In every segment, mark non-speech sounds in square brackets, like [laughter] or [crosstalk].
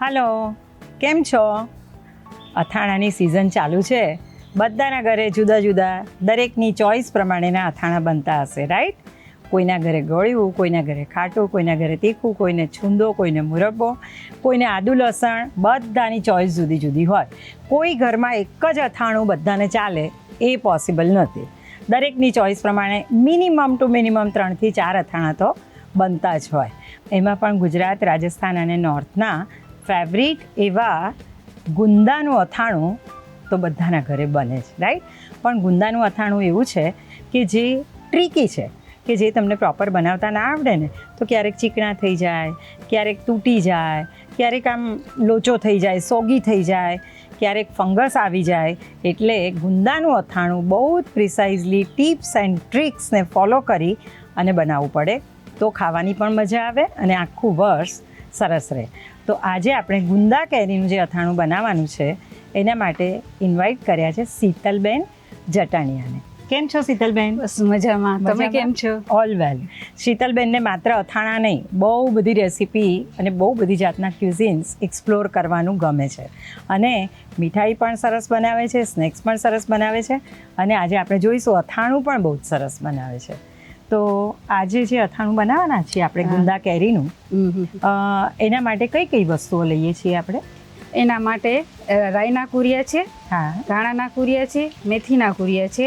હાલો, કેમ છો? અથાણાની સિઝન ચાલુ છે. બધાના ઘરે જુદા જુદા, દરેકની ચોઈસ પ્રમાણેના અથાણા બનતા હશે રાઈટ કોઈના ઘરે ગળ્યું, કોઈના ઘરે ખાટું, કોઈના ઘરે તીખું, કોઈને છૂંદો, કોઈને મુરબ્બો, કોઈને આદુ લસણ, બધાની ચોઈસ જુદી જુદી હોય. કોઈ ઘરમાં એક જ અથાણું બધાને ચાલે એ પોસિબલ નથી. દરેકની ચોઈસ પ્રમાણે મિનિમમ ટુ મિનિમમ ત્રણથી ચાર અથાણા તો બનતા જ હોય. એમાં પણ ગુજરાત, રાજસ્થાન અને નોર્થના ફેવરિટ એવા ગુંદાનું અથાણું તો બધાના ઘરે બને છે રાઈટ પણ ગુંદાનું અથાણું એવું છે કે જે ટ્રીકી છે, કે જે તમને પ્રોપર બનાવતા ના આવડે ને, તો ક્યારેક ચીકણા થઈ જાય, ક્યારેક તૂટી જાય, ક્યારેક આમ લોચો થઈ જાય, સોગી થઈ જાય, ક્યારેક ફંગસ આવી જાય. એટલે ગુંદાનું અથાણું બહુ જ પ્રિસાઇઝલી ટિપ્સ એન્ડ ટ્રિક્સને ફોલો કરી અને બનાવવું પડે. તો ખાવાની પણ મજા આવે અને આખું વર્ષ સરસ રહે. તો આજે આપણે ગુંદા કેરીનું જે અથાણું બનાવવાનું છે એના માટે ઇન્વાઇટ કર્યા છે શીતલબેન જટાણિયાને. કેમ છો શીતલબેન? બસ મજામાં. તમે કેમ છો? ઓલ વેલ શીતલબેનને માત્ર અથાણા નહીં બહુ બધી રેસીપી અને બહુ બધી જાતના ક્યુઝિન્સ એક્સપ્લોર કરવાનું ગમે છે. અને મીઠાઈ પણ સરસ બનાવે છે સ્નેક્સ પણ સરસ બનાવે છે અને આજે આપણે જોઈશું અથાણું પણ બહુ જ સરસ બનાવે છે. તો આજે જે અથાણું બનાવવાના છીએ આપણે ગુંદા કેરીનું એના માટે કઈ કઈ વસ્તુઓ લઈએ છીએ આપણે? એના માટે રાઈના કુરિયા છે હા. ધાણાના કુરિયા છે મેથીના કુરિયા છે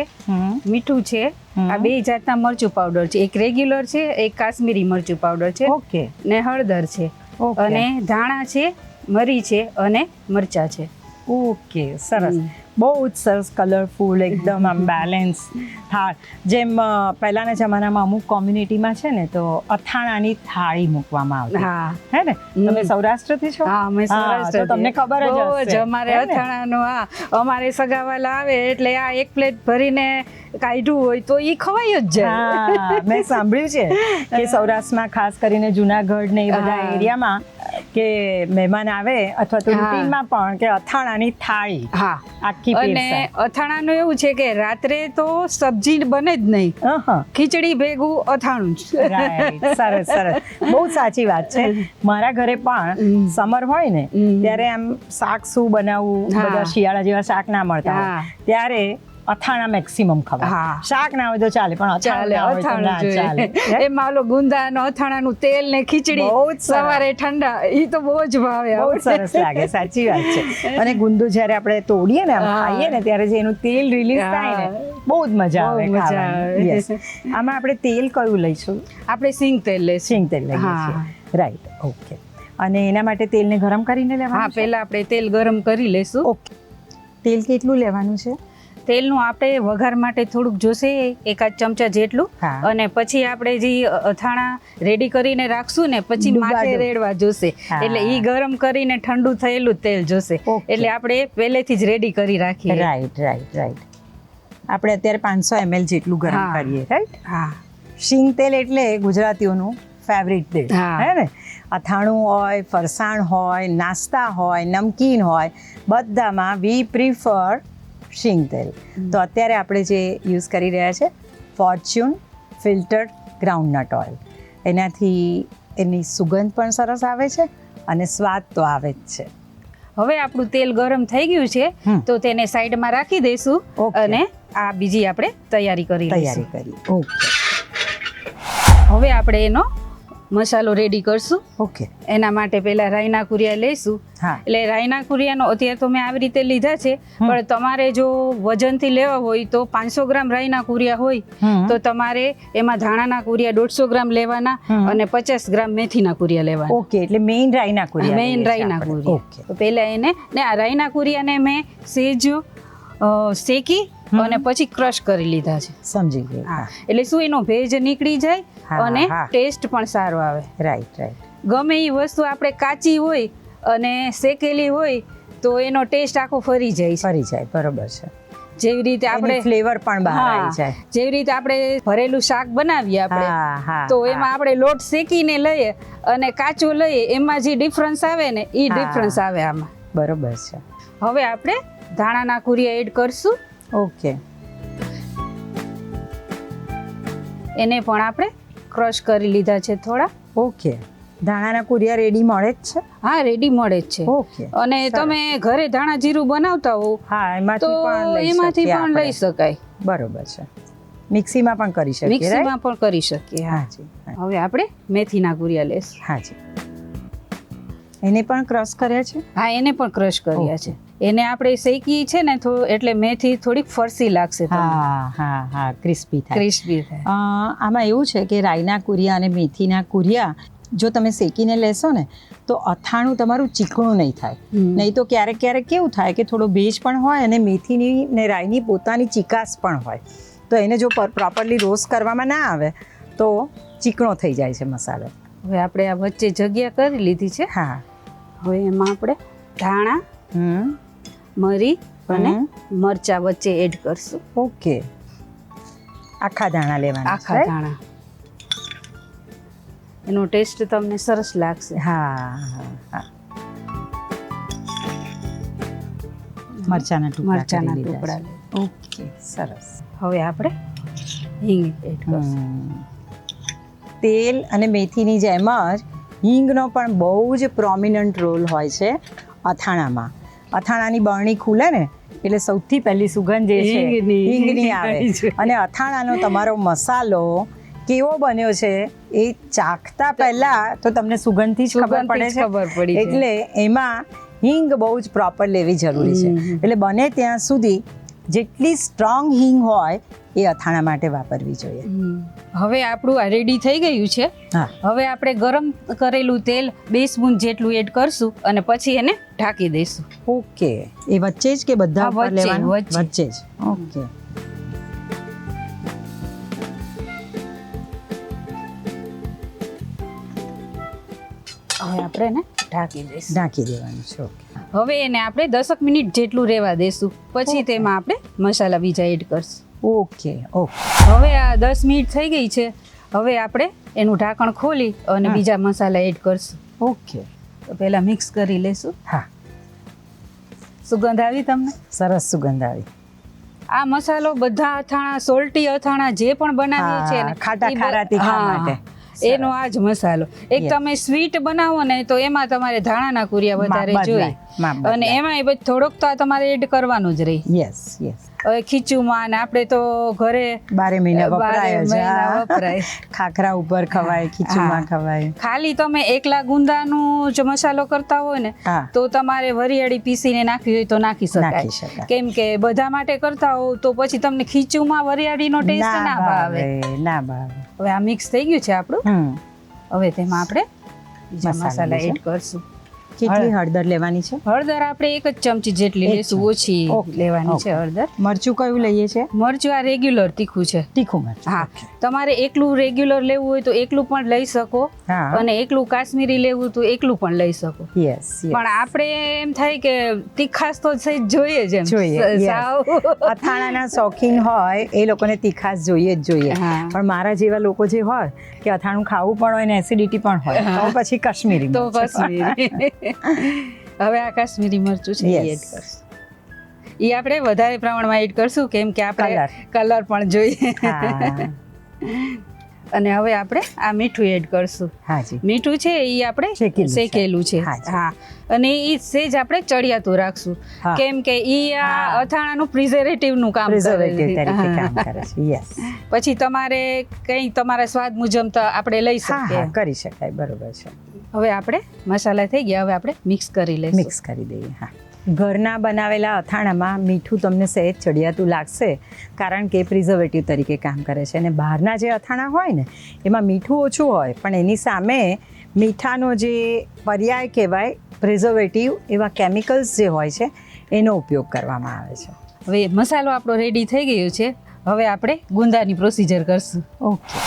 મીઠું છે. આ બે જાતના મરચું પાવડર છે. એક રેગ્યુલર છે એક કાશ્મીરી મરચું પાવડર છે ઓકે. ને હળદર છે. અને ધાણા છે મરી છે અને મરચા છે. ઓકે સરસ. બહુ જ સરસ કલરફુલ એકદમ આમ [laughs] બેલેન્સ થાળ. જેમ પહેલાના જમાનામાં અમુક કોમ્યુનિટીમાં છે ને તો અથાણાની થાળી મૂકવામાં આવતી. હા. ને? તમે સૌરાષ્ટ્રથી છો? હા અમે સૌરાષ્ટ્ર તમને ખબર જ હશે. અમારે અથાણાનો? હા અમારે સગાવાલા આવે એટલે આ એક પ્લેટ ભરીને કાઢ્યું હોય તો એ ખવાય જ જાય. મેં સાંભળ્યું છે [laughs] કે સૌરાષ્ટ્રમાં ખાસ કરીને જુનાગઢ ને એ બધા એરિયામાં કે મહેમાન આવે અથવા તો રૂટીનમાં પણ કે અથાણાની થાળી હા. આખી અને અથાણાનું એવું છે કે રાત્રે તો સબ્જી બને જ નહીં. ખીચડી ભેગું અથાણું સરસ સરસ. બહુ સાચી વાત છે. મારા ઘરે પણ સમર હોય ને ત્યારે આમ શાક શું બનાવવું? બધા શિયાળા જેવા શાક ના મળતા ત્યારે અથાણા મેક્સિમમ ખવાય. હા. શાક ના હોય તો ચાલે પણ અથાણું ચાલે ના ના અથાણું ચાલે [laughs] જોઈએ. એમાં ઓલો ગુંદાનો અથાણાનું તેલ ને ખીચડી સવારે ઠંડા ઈ તો બહુ જ ભાવે બહુ સરસ લાગે સાચી વાત છે. અને ગુંદુ જ્યારે આપણે તોડીએ ને ખાઈએ ને ત્યારે જે એનું તેલ રિલીઝ થાય ને બહુ જ મજા આવે ખાવાની. આવે. આમાં આપણે તેલ કયું લઈશું? આપણે સિંગ તેલ લે સિંગ તેલ લઈએ. છીએ. રાઈટ ઓકે અને એના માટે તેલને ગરમ કરીને લેવાનું હા પહેલા આપણે તેલ ગરમ કરી લેશું ઓકે તેલ કેટલું લેવાનું છે? તેલનું આપણે વઘાર માટે થોડુંક જોશે એકાદ ચમચા જેટલું. અને પછી આપણે જે અથાણા રેડી કરીને રાખશું ને પછી માથે રેડવા જોશે. એટલે ઈ ગરમ કરીને ઠંડુ થયેલું તેલ જોશે. એટલે આપણે પહેલેથી જ રેડી કરી રાખીએ. રાઈટ રાઈટ રાઈટ આપણે અત્યારે પાંચસો એમએલ જેટલું ગરમ કરીએ. રાઈટ હા. શીંગ તેલ એટલે ગુજરાતીઓનું ફેવરિટ તેલ. હા. હે ને? અથાણું હોય ફરસાણ હોય નાસ્તા હોય નમકીન હોય બધામાં વી પ્રિફર શીંગ તેલ. તો અત્યારે આપણે જે યુઝ કરી રહ્યા છે ફોર્ચ્યુન ફિલ્ટર્ડ ગ્રાઉન્ડનટ ઓઇલ. એનાથી એની સુગંધ પણ સરસ આવે છે અને સ્વાદ તો આવે જ છે. હવે આપણું તેલ ગરમ થઈ ગયું છે તો તેને સાઈડમાં રાખી દઈશું અને આ બીજી આપણે તૈયારી કરી તૈયારી કરી. ઓકે. હવે આપણે એનો મસાલો રેડી કરશું. ઓકે એના માટે પહેલા રાયના કુરિયા લઈશું. એટલે રાયના કુરિયાનો અત્યારે તો મેં આવી રીતે લીધા છે પણ તમારે જો વજનથી લેવા હોય તો પાંચસો ગ્રામ રાયના કુરિયા હોય તો તમારે એમાં ધાણાના કુરિયા દોઢસો ગ્રામ લેવાના અને પચાસ ગ્રામ મેથીના કુરિયા લેવાના. ઓકે એટલે મેઇન રાયના કુરિયા મેઇન આપણે. કુરિયા. ઓકે તો પહેલા એને ને આ રાયના કુરિયાને મેં સેજ શેકી અને પછી ક્રશ કરી લીધા છે. સમજી ગઈ એટલે શું એનો ભેજ નીકળી જાય? અને ટેસ્ટ પણ સારો આવે. રાઈટ રાઈટ ગમે એ વસ્તુ આપણે કાચી હોય અને શેકેલી હોય તો એનો ટેસ્ટ આખો ફરી જાય ફરી જાય બરોબર છે. જેવી રીતે આપણે ફ્લેવર પણ બહાર આવી જાય. જેવી રીતે આપણે ભરેલું શાક બનાવીએ આપણે તો એમાં આપણે લોટ શેકીને લઈએ અને કાચો લઈએ એમાં જે ડિફરન્સ આવે ને એ ડિફરન્સ આવે આમાં. બરોબર છે. હવે આપણે ધાણાના કુરિયા એડ કરશું. ઓકે એને પણ આપણે ક્રશ કરી લીધા છે થોડા. ઓકે. ધાણાના કુરિયા રેડી મળે જ છે? હા રેડી મળે જ છે. ઓકે. અને તમે ઘરે ધાણા જીરું બનાવતા હો હા એમાંથી પણ લઈ એમાંથી પણ લઈ શકાય. બરોબર છે. મિક્સીમાં પણ કરી શકીએ મિક્સીમાં પણ કરી શકીએ હા. હાજી હવે આપણે મેથીના કુરિયા લેશું હાજી. એને પણ ક્રશ કર્યા છે? હા એને પણ ક્રશ કર્યા છે. એને આપણે શેકી છે ને તો એટલે મેથી થોડીક ફરસી લાગશે હા હા હા ક્રિસ્પી થાય. ક્રિસ્પી થાય. આમાં એવું છે કે રાઈના કુરિયા અને મેથીના કુરિયા જો તમે શેકીને લેશો ને તો અથાણું તમારું ચીકણું નહીં થાય. નહીં તો ક્યારેક ક્યારેક કેવું થાય કે થોડો ભેજ પણ હોય અને મેથીની ને રાઈની પોતાની ચીકાશ પણ હોય. તો એને જો પ્રોપરલી રોસ્ટ કરવામાં ના આવે તો ચીકણો થઈ જાય છે મસાલો. હવે આપણે આ વચ્ચે જગ્યા કરી લીધી છે. હા. હવે એમાં આપણે ધાણા હમ. મરી અને. મરચા વચ્ચે એડ કરશું. ઓકે. આખા ધાણા લેવાના આખા? ધાણા. એનો ટેસ્ટ તમને સરસ લાગશે. હા હા મરચાના ટુકડા મરચાના ટુકડા. ઓકે સરસ. હવે આપણે હિંગ એડ કરશું. તેલ અને મેથીની જેમ જ હિંગનો પણ બહુ જ પ્રોમિનન્ટ રોલ હોય છે અથાણામાં. અથાણાની બરણી ખુલે ને એટલે સૌથી પહેલી સુગંધ જે છે હિંગની. આવે. અને અથાણાનો તમારો મસાલો કેવો બન્યો છે એ ચાખતા પહેલા તો તમને સુગંધથી જ ખબર પડે છે. ખબર પડી. એટલે એમાં હિંગ બહુ જ પ્રોપર લેવી જરૂરી છે. એટલે બને ત્યાં સુધી જેટલી સ્ટ્રોંગ હિંગ હોય એ અથાણા માટે વાપરવી જોઈએ. હવે આપણું આ રેડી થઈ ગયું છે. હવે આપણે ગરમ કરેલું તેલ બે સ્પૂન જેટલું એડ કરશું અને પછી એને ઢાંકી દઈશું. ઓકે. એ વચ્ચે જ કે બધા. વચ્ચે જ. ઓકે. હવે આપણે એને ઢાંકી દઈશું. ઢાંકી દેવાનું છે. ઓકે. હવે એને આપણે દસક મિનિટ જેટલું રહેવા દેશું. પછી તેમાં આપણે મસાલા બીજા એડ કરશું. Okay okay. હવે આ દસ મિનિટ થઈ ગઈ છે. હવે આપણે એનું ઢાંકણ ખોલી અને બીજા મસાલા એડ કરશું. ઓકે. તો પહેલાં મિક્સ કરી લેશું. હા. સુગંધ આવી તમને? સરસ સુગંધ આવી. આ મસાલો બધા અથાણા સોલ્ટી અથાણા જે પણ બનાવીએ છીએ હા, ખાટા ઈ બ- ખારા તીખા હા, માટે. એનો આ જ મસાલો. એક તમે સ્વીટ બનાવો ને તો એમાં તમારે ધાણાના કુરિયા વધારે જોઈએ. અને. એમાં પછી થોડોક તો આ તમારે એડ કરવાનું જ રહી. Yes yes. હવે ખીચુમાં ને આપણે તો ઘરે બારે મહિના વપરાય વપરાય. [laughs] ખાખરા ઉપર ખવાય ખીચુમાં. ખવાય. ખાલી તમે એકલા ગુંદાનું જ મસાલો કરતા હોય ને તો તમારે વરિયાળી પીસીને નાખવી હોય તો નાખી શકાય. કેમ કે બધા માટે કરતા હોવ તો પછી તમને ખીચુમાં વરિયાળીનો ટેસ્ટ ના ભાવે. ના ભાવે. હવે આ મિક્સ થઈ ગયું છે આપણું. હવે તેમાં આપણે બીજા મસાલા એડ કરશું. કેટલી હળદર લેવાની છે? હળદર આપણે એક જ ચમચી જેટલી લેશું ઓછી લેવાની છે હળદર. મરચું કયું લઈએ છે? મરચું આ રેગ્યુલર તીખું છે. તીખું મરચું હા. તમારે એકલું રેગ્યુલર લેવું હોય તો એકલું પણ લઈ શકો. અને એકલું કાશ્મીરી લેવું તો એકલું પણ લઈ શકો. યસ પણ આપણે એમ થાય કે તીખાસ તો સહેજ જોઈએ જ એમ જોઈએ, અથાણાના શોખીન હોય એ લોકોને તીખાસ જોઈએ જ જોઈએ. પણ મારા જેવા લોકો જે હોય કે અથાણું ખાવું પણ હોય ને એસિડિટી પણ હોય તો પછી કાશ્મીરી તો કાશ્મીરી. હવે આ કાશ્મીરી મરચું છે એ એડ કરશું. એ આપણે વધારે પ્રમાણમાં એડ કરશું કેમ કે આપણે કલર પણ જોઈએ. અને હવે આપણે આ મીઠું એડ કરશું. હાજી મીઠું છે એ આપણે શેકેલું છે. હા અને એ સેજ આપણે ચડિયાતું રાખશું. કેમ કે એ આ. અથાણાનું પ્રિઝર્વેટિવનું કામ કરે છે. તરીકે કામ કરે પછી તમારે કંઈ તમારા સ્વાદ મુજબ તો આપણે લઈ શકીએ. કરી શકાય. બરોબર છે. હવે આપણે મસાલા થઈ ગયા. હવે આપણે મિક્સ કરી લઈશું. મિક્સ કરી દઈએ. હા. ઘરના બનાવેલા અથાણામાં મીઠું તમને સહેજ ચડિયાતું લાગશે કારણ કે પ્રિઝર્વેટિવ તરીકે કામ કરે છે. અને બહારના જે અથાણા હોય ને એમાં મીઠું ઓછું હોય પણ એની સામે મીઠાનો જે પર્યાય કહેવાય પ્રિઝર્વેટિવ એવા કેમિકલ્સ જે હોય છે એનો ઉપયોગ કરવામાં આવે છે. હવે મસાલો આપણો રેડી થઈ ગયો છે. હવે આપણે ગુંદાની પ્રોસિજર કરશું. ઓકે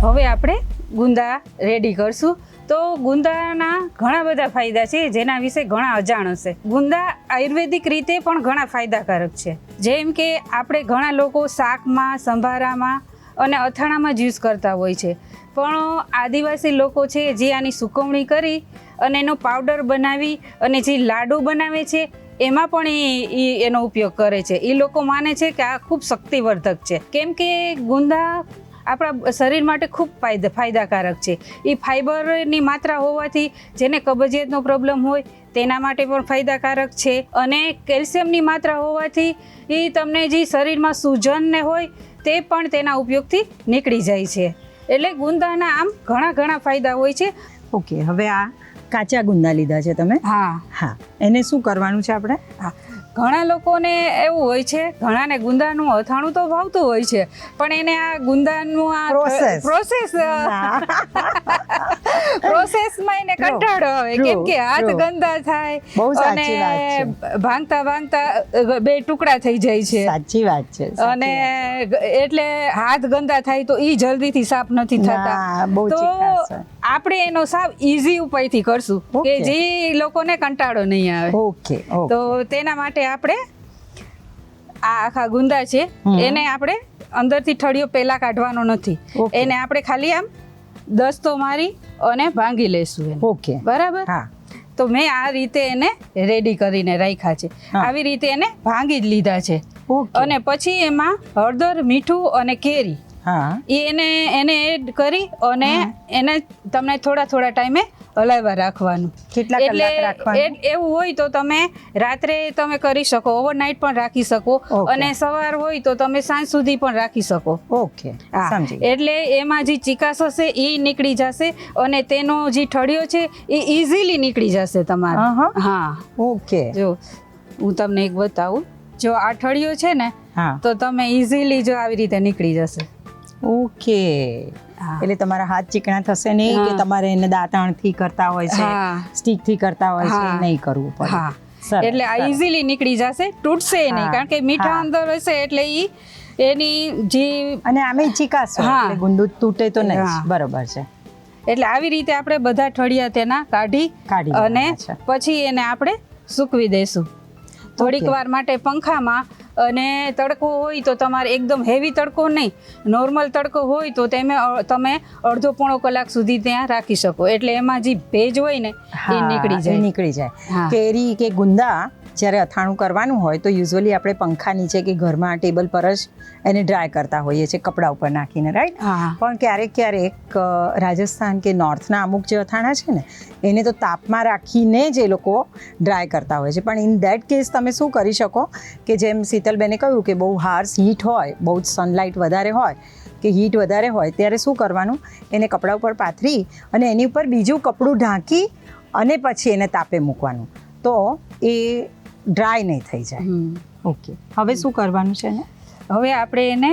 હવે આપણે ગુંદા રેડી કરશું. તો ગુંદાના ઘણા બધા ફાયદા છે, જેના વિશે ઘણા અજાણ હશે ગુંદા આયુર્વેદિક રીતે પણ ઘણા ફાયદાકારક છે. જેમ કે આપણે ઘણા લોકો શાકમાં, સંભારામાં અને અથાણામાં જ યુઝ કરતા હોય છે. પણ આદિવાસી લોકો છે, જે આની સુકવણી કરી અને એનો પાવડર બનાવી અને જે લાડુ બનાવે છે, એમાં પણ એ, એનો ઉપયોગ કરે છે. એ લોકો માને છે કે આ ખૂબ શક્તિવર્ધક છે. કેમ કે ગુંદા આપણા શરીર માટે ખૂબ ફાયદા ફાયદાકારક છે. એ ફાઈબરની માત્રા હોવાથી જેને કબજિયાતનો પ્રોબ્લેમ હોય, તેના માટે પણ ફાયદાકારક છે. અને કેલ્શિયમની માત્રા હોવાથી એ તમને જે શરીરમાં સૂજનને હોય, તે પણ તેના ઉપયોગથી નીકળી જાય છે. એટલે ગુંદાના આમ ઘણા ઘણા ફાયદા હોય છે. ઓકે, હવે આ કાચા ગુંદા લીધા છે તમે? હા. હા. એને શું કરવાનું છે આપણે? હા. ઘણા લોકોને એવું હોય છે ઘણાને ગુંદાનું અથાણું તો ભાવતું હોય છે પણ એને આ ગુંદાનું આ પ્રોસેસ પ્રોસેસ પ્રોસેસમાં એને. કંટાળો આવે. કેમ કે હાથ ગંદા થાય અને ભાંગતા ભાંગતા બે ટુકડા થઈ જાય છે. સાચી વાત છે અને એટલે હાથ ગંદા થાય તો ઈ જલ્દીથી સાફ નથી થતા. તો. આપણે એનો સાવ ઈઝી ઉપાયથી કરશું કે જે લોકોને કંટાળો નહીં આવે. ઓકે તો તેના માટે આપણે આ આખા ગુંદા છે એને આપણે અંદરથી ઠળિયો પહેલા કાઢવાનો નથી. એને આપણે ખાલી આમ દસ્તો મારી અને ભાંગી લેશું એને. ઓકે બરાબર? હા. તો મેં આ રીતે એને રેડી કરીને રાખ્યા છે. આવી રીતે એને ભાંગી જ લીધા છે. અને પછી એમાં હળદર મીઠું અને કેરી એને એને એડ કરી અને એને તમને થોડા થોડા ટાઈમે હલાવવા રાખવાનું. કેટલા કલાક રાખવાનું? એવું હોય તો તમે રાત્રે તમે કરી શકો ઓવરનાઇટ પણ રાખી શકો અને સવાર હોય તો તમે સાંજ સુધી પણ રાખી શકો. ઓકે. સમજી એટલે એમાં જે ચિકાસ હશે એ નીકળી જશે અને તેનો જે ઠળિયો છે એ ઇઝીલી નીકળી જશે તમારો. હા. ઓકે. જો હું તમને એક બતાવું. જો આ ઠળિયો છે ને તો તમે ઇઝીલી જો આવી રીતે નીકળી જશે. ઓકે. એટલે તમારા હાથ ચીકણા થશે નહીં કે તમારે એને દાંતણથી કરતા હોય છે સ્ટીકથી કરતા હોય છે નહીં કરવું પડે. એટલે આ. ઇઝીલી નીકળી જશે તૂટશે નહીં કારણ કે મીઠા અંદર હશે એટલે ઈ એની જે અને આમે ચીકાશ હા. એટલે ગુંદુ તૂટે તો નહીં બરોબર છે. એટલે આવી રીતે આપણે બધા ઠળિયા તેના કાઢી કાઢી અને પછી એને આપણે સૂકવી દઈશું. થોડીક વાર માટે પંખામાં અને તડકો હોય તો તમારે એકદમ હેવી તડકો નહીં. નોર્મલ તડકો હોય તો તમે તમે અડધો પોણો કલાક સુધી ત્યાં રાખી શકો. એટલે એમાં જે ભેજ હોય ને એ નીકળી જાય. નીકળી જાય. કેરી કે ગુંદા જ્યારે અથાણું કરવાનું હોય તો યુઝ્યુઅલી આપણે પંખા નીચે કે ઘરમાં ટેબલ પર જ એને ડ્રાય કરતા હોઈએ છીએ કપડાં ઉપર નાખીને રાઈટ પણ ક્યારેક ક્યારેક રાજસ્થાન કે નોર્થના અમુક જે અથાણા છે ને એને તો તાપમાં રાખીને જ એ લોકો ડ્રાય કરતા હોય છે. પણ ઇન દેટ કેસ તમે શું કરી શકો કે જેમ શીતલબેને કહ્યું કે બહુ હાર્સ હીટ હોય બહુ જ સનલાઇટ વધારે હોય કે હીટ વધારે હોય ત્યારે શું કરવાનું? એને કપડા ઉપર પાથરી અને એની ઉપર બીજું કપડું ઢાંકી અને પછી એને તાપે મૂકવાનું. તો એ ડ્રાય નહીં થઈ જાય. ઓકે હવે શું કરવાનું છે ને હવે આપણે એને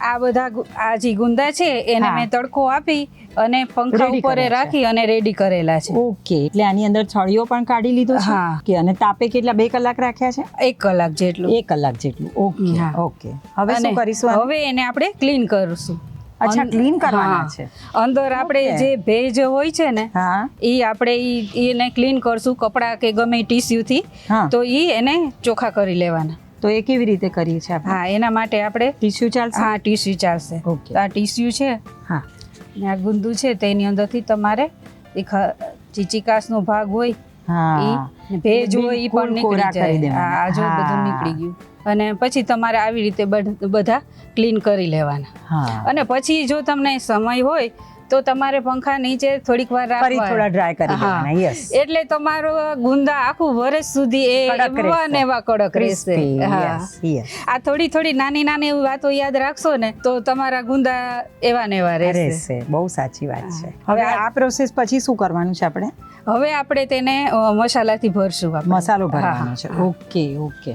આ બધા આ જે ગુંદા છે એને મેં તડકો આપી અને પંખા ઉપર રાખી અને રેડી કરેલા છે. ઓકે એટલે આની અંદર છળીઓ પણ કાઢી લીધો છે? હા. કે અને તાપે કેટલા બે કલાક રાખ્યા છે? એક કલાક જેટલું. એક કલાક જેટલું. ઓકે. ઓકે હવે શું કરીશું હવે એને આપણે ક્લીન કરશું. અચ્છા, ક્લીન કરવાના છે. અંદર આપણે જે ભેજ હોય છે ને એ આપણે ઈ એને ક્લીન કરશું કપડા કે ગમે ટીસ્યુથી થી તો એ એને ચોખ્ખા કરી લેવાના. તો એ કેવી રીતે કરીએ છીએ હા એના માટે આપણે ટીસ્યુ ચાલશે? હા ટીસ્યુ ચાલશે. ઓકે. આ ટીસ્યુ છે હા. ને આ ગુંદુ છે તેની અંદરથી તમારે એ ચીચીકાસનો ભાગ હોય ભેજ હોય એ પણ નીકળી જાય. આ જો બધું નીકળી ગયું. અને પછી તમારે આવી રીતે બધા ક્લીન કરી લેવાના. અને પછી જો તમને સમય હોય તો તમારે પંખા નીચે થોડીક વાર રાખવા થોડા ડ્રાય કરી દેવાના યસ એટલે તમારો ગુંદા આખું વર્ષ સુધી એ એવા. ને એવા કડક રહેશે. આ થોડી થોડી નાની નાની એવી વાતો યાદ રાખશો ને તો તમારા ગુંદા એવા ને એવા રહેશે. રહેશે. બહુ સાચી વાત છે. હવે આ પ્રોસેસ પછી શું કરવાનું છે આપણે? હવે આપણે તેને મસાલાથી ભરશું મસાલો ભરવાનો છે. ઓકે ઓકે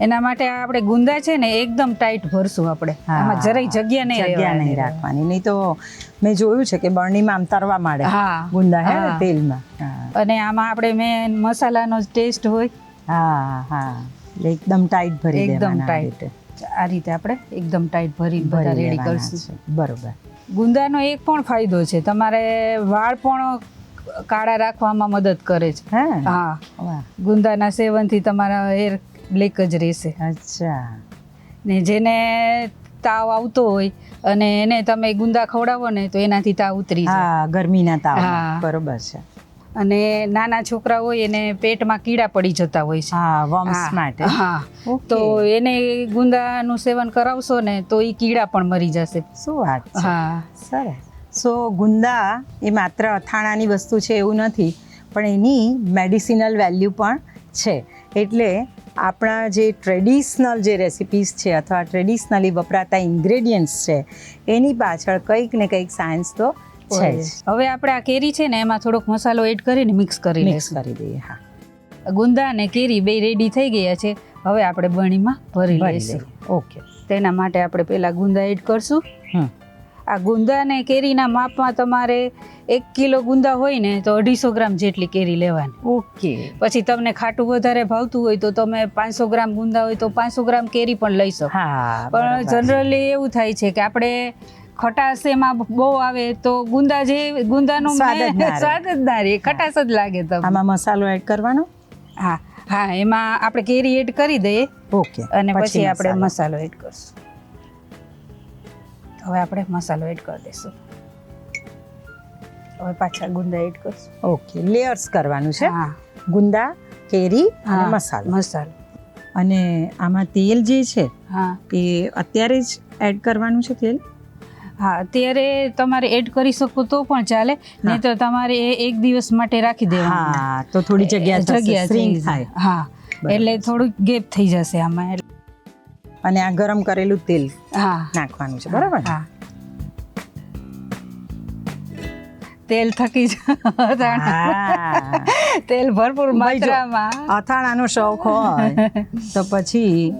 એના માટે આપણે ગુંદા છે ને એકદમ ટાઈટ ભરશું આપણે. આમાં જરાય જગ્યા નહીં જગ્યા નહીં રાખવાની. નહીં તો મેં જોયું છે કે બરણીમાં આમ તરવા માંડે હા. ગુંદા હે તેલમાં. અને આમાં આપણે મેન મસાલાનો ટેસ્ટ હોય. હા હા. એકદમ ટાઈટ ભરી એકદમ ટાઈટ આ રીતે. આપણે એકદમ ટાઈટ ભરી બધા ભરી રેડી કરશું. બરોબર. ગુંદાનો એક પણ ફાયદો છે. તમારે વાળ પણ કાળા રાખવામાં મદદ કરે છે. હે? ગુંદાના સેવનથી તમારા હેર બ્લેક જ રહેશે. અચ્છા. ને જેને તાવ આવતો હોય અને એને તમે ગુંદા ખવડાવો ને તો એનાથી તાવ ઉતરી જાય. હા ગરમીના તાવ. બરોબર છે. અને નાના છોકરા હોય એને પેટમાં કીડા પડી જતા હોય છે. હા વમ્સ માટે હા? તો એને ગુંદાનું સેવન કરાવશો ને તો એ કીડા પણ મરી જશે. શું વાત છે? હા. સરસ. સો ગુંદા એ માત્ર અથાણાની વસ્તુ છે એવું નથી પણ એની મેડિસિનલ વેલ્યુ પણ છે. એટલે આપણા જે ટ્રેડિશનલ જે રેસિપીસ છે અથવા ટ્રેડિશનલી વપરાતા ઇન્ગ્રેડિયન્ટ્સ છે એની પાછળ કંઈક ને કંઈક સાયન્સ તો છે જ. હવે આપણે આ કેરી છે ને એમાં થોડોક મસાલો એડ કરીને મિક્સ કરી મિક્સ કરી દઈએ હા. ગુંદા અને કેરી બે રેડી થઈ ગયા છે. હવે આપણે બણીમાં ભરી લઈશું. ઓકે તેના માટે આપણે પહેલાં ગુંદા એડ કરશું. હમ. આ ગુંદા અને કેરીના માપમાં તમારે એક કિલો ગુંદા હોય ને તો અઢીસો ગ્રામ જેટલી કેરી લેવાની. ઓકે. પછી તમને ખાટું વધારે ભાવતું હોય તો તમે પાંચસો ગ્રામ ગુંદા હોય તો પાંચસો ગ્રામ કેરી પણ લઈ શકો. પણ જનરલી એવું થાય છે કે આપણે ખટાશ એમાં બહુ આવે તો ગુંદા જે ગુંદાનો સ્વાદ જ ના [laughs] રે ખટાશ જ લાગે તમને. આમાં મસાલો એડ કરવાનો? હા હા એમાં આપણે કેરી એડ કરી દઈએ. ઓકે અને પછી આપણે. મસાલો. એડ કરશું. હવે આપણે મસાલો એડ કરી દઈશું. હવે પાછા ગુંદા એડ કરશું. ઓકે લેયર્સ કરવાનું છે. હા. ગુંદા કેરી અને મસાલો. મસાલો. અને આમાં તેલ જે છે હા. એ અત્યારે જ એડ કરવાનું છે તેલ? હા અત્યારે તમારે એડ કરી શકો તો પણ ચાલે નહીં તો તમારે એ એક દિવસ માટે રાખી દેવાનું. હા તો થોડી જગ્યા જગ્યા હા એટલે થોડુંક ગેપ થઈ જશે આમાં એટલે- અને આ ગરમ કરેલું તેલ હા. નાખવાનું છે બરાબર તેલ થકી જ તેલ ભરપૂર માત્રામાં. અથાણાનો શોખ હોય તો પછી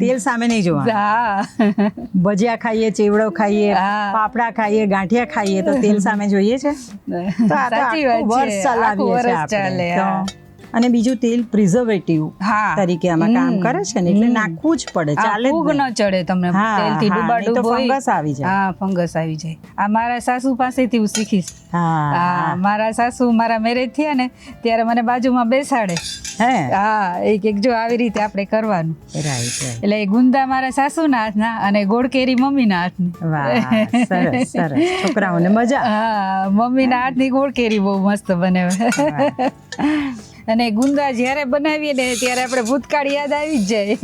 તેલ સામે નહીં જોવા ભજીયા ખાઈએ ચેવડો ખાઈએ. પાપડા ખાઈએ ગાંઠિયા ખાઈએ તો તેલ સામે જોઈએ છે? તો આ તો સાચી વાત વર્ષ ચલાવીએ છે આપણે. અને બીજું તેલ પ્રિઝર્વેટિવ હા. તરીકે આમાં કામ કરે છે ને એટલે નાખવું જ પડે ચાલે ફૂગ ન ચડે તમને તેલથી ડૂબા ડૂબ ફંગસ આવી જાય. હા ફંગસ આવી જાય. આ મારા સાસુ પાસેથી હું શીખીશ. હા મારા સાસુ મારા મેરેજ થયા ને ત્યારે મને બાજુમાં બેસાડે. હે? હા એક એક જો આવી રીતે આપણે કરવાનું. રાઈટ એટલે એ ગુંદા મારા સાસુના હાથના અને ગોળ કેરી મમ્મીના હાથની. વાહ સરસ સરસ. છોકરાઓને મજા. હા મમ્મીના હાથની ગોળ કેરી બહુ મસ્ત બને. અને ગુંદા જ્યારે બનાવીએ ને ત્યારે આપણે ભૂતકાળ યાદ આવી જ જાય.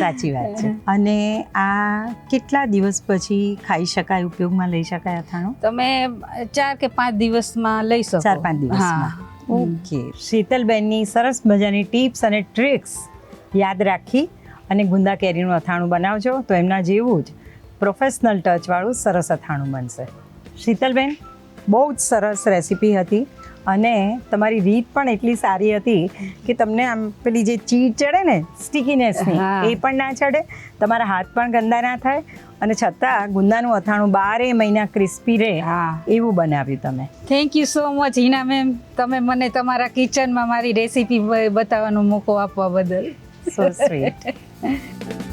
સાચી વાત છે. અને આ કેટલા દિવસ પછી ખાઈ શકાય ઉપયોગમાં લઈ શકાય અથાણું? તમે ચાર કે પાંચ દિવસમાં લઈ શકો. ચાર પાંચ દિવસમાં. ઓકે. શીતલબેનની સરસ મજાની ટિપ્સ અને ટ્રિક્સ યાદ રાખી અને ગુંદા કેરીનું અથાણું બનાવજો તો એમના જેવું જ પ્રોફેશનલ ટચવાળું સરસ અથાણું બનશે. શીતલબેન બહુ જ સરસ રેસીપી હતી. અને તમારી રીત પણ એટલી સારી હતી કે તમને આમ પેલી જે ચીડ ચડે ને સ્ટીકીનેસની. એ પણ ના ચડે. તમારા હાથ પણ ગંદા ના થાય અને છતાં ગુંદાનું અથાણું બારે મહિના ક્રિસ્પી રહે હા. એવું બનાવ્યું તમે. Thank you so much Hina ma'am તમે મને તમારા કિચનમાં મારી રેસીપી બતાવવાનો મોકો આપવા બદલ. So sweet [laughs]